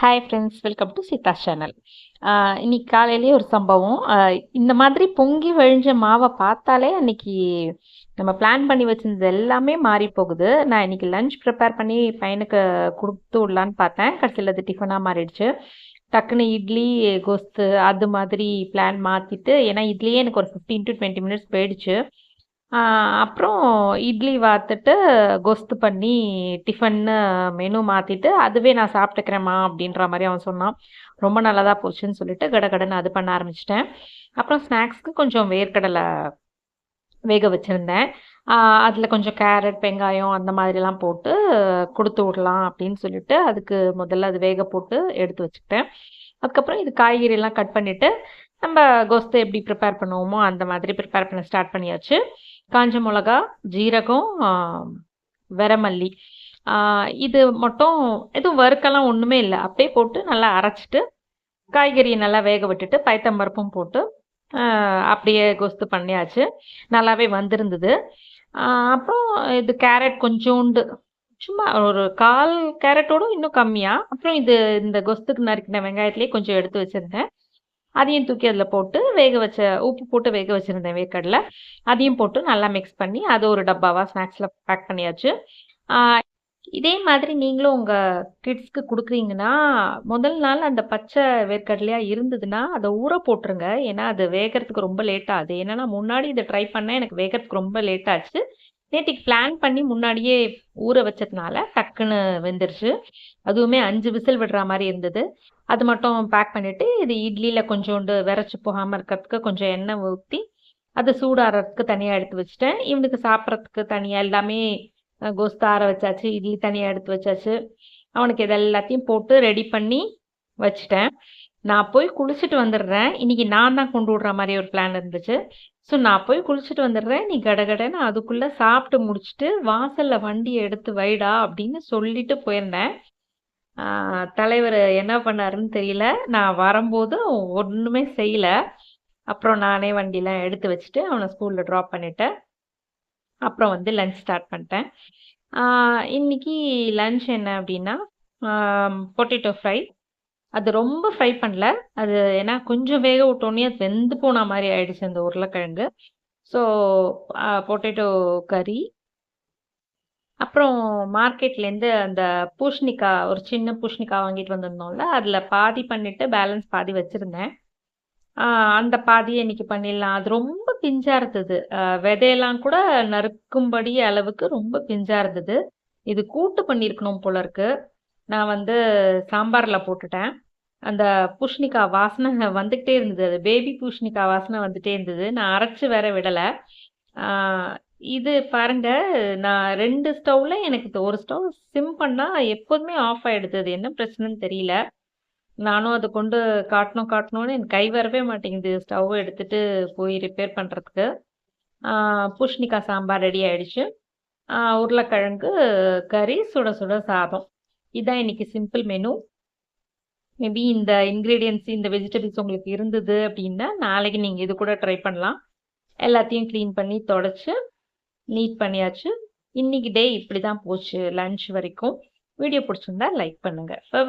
Hi friends welcome to Seetha channel இன்னைக்கு காலையிலேயே ஒரு சம்பவம். இந்த மாதிரி பொங்கி வழிஞ்ச மாவை பார்த்தாலே அன்னைக்கு நம்ம பிளான் பண்ணி வச்சிருந்தது எல்லாமே மாறி போகுது. நான் இன்னைக்கு லஞ்ச் ப்ரிப்பேர் பண்ணி பையனுக்கு கொடுத்து விடலான்னு பார்த்தேன். கடைசியில் அது டிஃபனாக மாறிடுச்சு. டக்குன்னு இட்லி கோஸ்து அது மாதிரி பிளான் மாற்றிட்டு ஏன்னா இட்லியே எனக்கு ஒரு ஃபிஃப்டீன் டு டுவெண்ட்டி மினிட்ஸ் போயிடுச்சு. அப்புறம் இட்லி வாத்துட்டு கொஸ்து பண்ணி டிஃபன்னு மெனு மாற்றிட்டு அதுவே நான் சாப்பிட்டுக்கிறேம்மா அப்படின்ற மாதிரி அவன் சொன்னான். ரொம்ப நல்லதாக போச்சுன்னு சொல்லிட்டு கடகடன்னு அது பண்ண ஆரம்பிச்சிட்டேன். அப்புறம் ஸ்நாக்ஸ்க்கு கொஞ்சம் வேர்க்கடலை வேக வச்சுருந்தேன். அதில் கொஞ்சம் கேரட் வெங்காயம் அந்த மாதிரிலாம் போட்டு கொடுத்து விடலாம் அப்படின்னு சொல்லிட்டு அதுக்கு முதல்ல அது வேக போட்டு எடுத்து வச்சுக்கிட்டேன். அதுக்கப்புறம் இது காய்கறியெல்லாம் கட் பண்ணிவிட்டு நம்ம கோஸ்தை எப்படி ப்ரிப்பேர் பண்ணுவோமோ அந்த மாதிரி ப்ரிப்பேர் பண்ண ஸ்டார்ட் பண்ணியாச்சு. காஞ்ச மிளகா ஜீரகம் ஆஹ் வெரமல்லி. இது மட்டும் எதுவும் வறுக்கெல்லாம் ஒன்றுமே இல்லை. அப்படியே போட்டு நல்லா அரைச்சிட்டு காய்கறியை நல்லா வேக விட்டுட்டு பயத்தம்பருப்பும் போட்டு அப்படியே கொஸ்து பண்ணியாச்சு. நல்லாவே வந்திருந்தது. அப்புறம் இது கேரட் கொஞ்சோண்டு. சும்மா ஒரு கால் கேரட்டோட இன்னும் கம்மியாக அப்புறம் இது இந்த கொஸ்துக்கு நறுக்கின வெங்காயத்துலேயே கொஞ்சம் எடுத்து வச்சுருந்தேன். அதையும் தூக்கி அதில் போட்டு வேக வச்ச உப்பு போட்டு வேக வச்சுருந்தேன் வேர்க்கடலை அதையும் போட்டு நல்லா மிக்ஸ் பண்ணி அது ஒரு டப்பாவாக ஸ்நாக்ஸில் பேக் பண்ணியாச்சு. இதே மாதிரி நீங்களும் உங்கள் கிட்ஸ்க்கு கொடுக்குறீங்கன்னா முதல் நாள் அந்த பச்சை வேர்க்கடலையாக இருந்ததுன்னா அதை ஊற போட்டுருங்க. ஏன்னா அது வேகிறதுக்கு ரொம்ப லேட் ஆகுது. ஏன்னா நான் முன்னாடி இதை ட்ரை பண்ணேன். எனக்கு வேகிறதுக்கு ரொம்ப லேட் ஆச்சு. நேற்றுக்கு பிளான் பண்ணி முன்னாடியே ஊற வச்சதுனால டக்குன்னு வெந்துருச்சு. அதுவுமே அஞ்சு விசில் விடுற மாதிரி இருந்தது. அது மட்டும் பேக் பண்ணிவிட்டு இது இட்லியில் கொஞ்சோண்டு விரைச்சி போகாமல் இருக்கிறதுக்கு கொஞ்சம் எண்ணெய் ஊற்றி அது சூடாகிறதுக்கு தனியாக எடுத்து வச்சுட்டேன். இவனுக்கு சாப்பிட்றதுக்கு தனியாக எல்லாமே அஹ், ஆற வச்சாச்சு இட்லி தனியாக எடுத்து வச்சாச்சு. அவனுக்கு இது எல்லாத்தையும் போட்டு ரெடி பண்ணி வச்சுட்டேன். நான் போய் குளிச்சுட்டு வந்துடுறேன். இன்னைக்கு நான் தான் கொண்டு விடுற மாதிரி ஒரு பிளான் இருந்துச்சு. ஸோ நான் போய் குளிச்சுட்டு வந்துடுறேன். நீ கடகடன்னு அதுக்குள்ளே சாப்பிட்டு முடிச்சுட்டு வாசலில் வண்டியை எடுத்து வைடா அப்படின்னு சொல்லிட்டு போயிருந்தேன். தலைவர் என்ன பண்ணாருன்னு தெரியல. நான் வரும்போது ஒன்றுமே செய்யலை. அப்புறம் நானே வண்டிலாம் எடுத்து வச்சுட்டு அவனை ஸ்கூலில் ட்ராப் பண்ணிட்டேன். அப்புறம் வந்து லஞ்ச் ஸ்டார்ட் பண்ணிட்டேன். இன்னைக்கு லஞ்ச் என்ன அப்படின்னா பொட்டேட்டோ ஃப்ரை அது ரொம்ப ஃப்ரை பண்ணல. அது ஏன்னா கொஞ்சம் வேக விட்டோன்னே அது வெந்து போன மாதிரி ஆயிடுச்சு அந்த உருளைக்கிழங்கு. ஸோ பொட்டேட்டோ கறி அப்புறம் மார்க்கெட்லேருந்து அந்த பூஷ்ணிக்காய் ஒரு சின்ன பூஷ்ணிக்காய் வாங்கிட்டு வந்திருந்தோம்ல அதில் பாதி பண்ணிட்டு பேலன்ஸ் பாதி வச்சுருந்தேன். அந்த பாதியை இன்னைக்கு பண்ணிடலாம். அது ரொம்ப பிஞ்சாக இருந்தது. விதையெல்லாம் கூட நறுக்கும்படி அளவுக்கு ரொம்ப பிஞ்சாக இருந்தது. இது கூட்டு பண்ணியிருக்கணும் போல இருக்குது நான் வந்து சாம்பாரில் போட்டுட்டேன். அந்த பூஷ்ணிக்காய் வாசனை வந்துக்கிட்டே இருந்தது. அது பேபி பூஷ்ணிக்காய் வாசனை வந்துகிட்டே இருந்தது. நான் அரைச்சி வேற விடலை. இது பாருங்க நான் ரெண்டு ஸ்டவ்ல எனக்கு ஒரு ஸ்டவ் சிம் பண்ணால் எப்போதுமே ஆஃப் ஆகிடுது அது என்ன பிரச்சனைன்னு தெரியல. நானும் அதை கொண்டு காட்டணும் காட்டணும்னு எனக்கு கை வரவே மாட்டேங்குது. ஸ்டவ் எடுத்துட்டு போய் ரிப்பேர் பண்ணுறதுக்கு பூஷ்ணிக்காய் சாம்பார் ரெடி ஆயிடுச்சு. உருளைக்கிழங்கு கறி சுட சுட சாதம். இதான் இன்னைக்கு சிம்பிள் மெனு மேபி இந்த இன்க்ரீடியன்ஸ் இந்த வெஜிடபிள்ஸ் உங்களுக்கு இருந்தது அப்படின்னா நாளைக்கு நீங்கள் இது கூட ட்ரை பண்ணலாம். எல்லாத்தையும் க்ளீன் பண்ணி தொடச்சி நீட் பண்ணியாச்சு. இன்னைக்கு டே இப்படி தான் போச்சு லன்ச் வரைக்கும். வீடியோ பிடிச்சிருந்தா லைக் பண்ணுங்கள் பாய்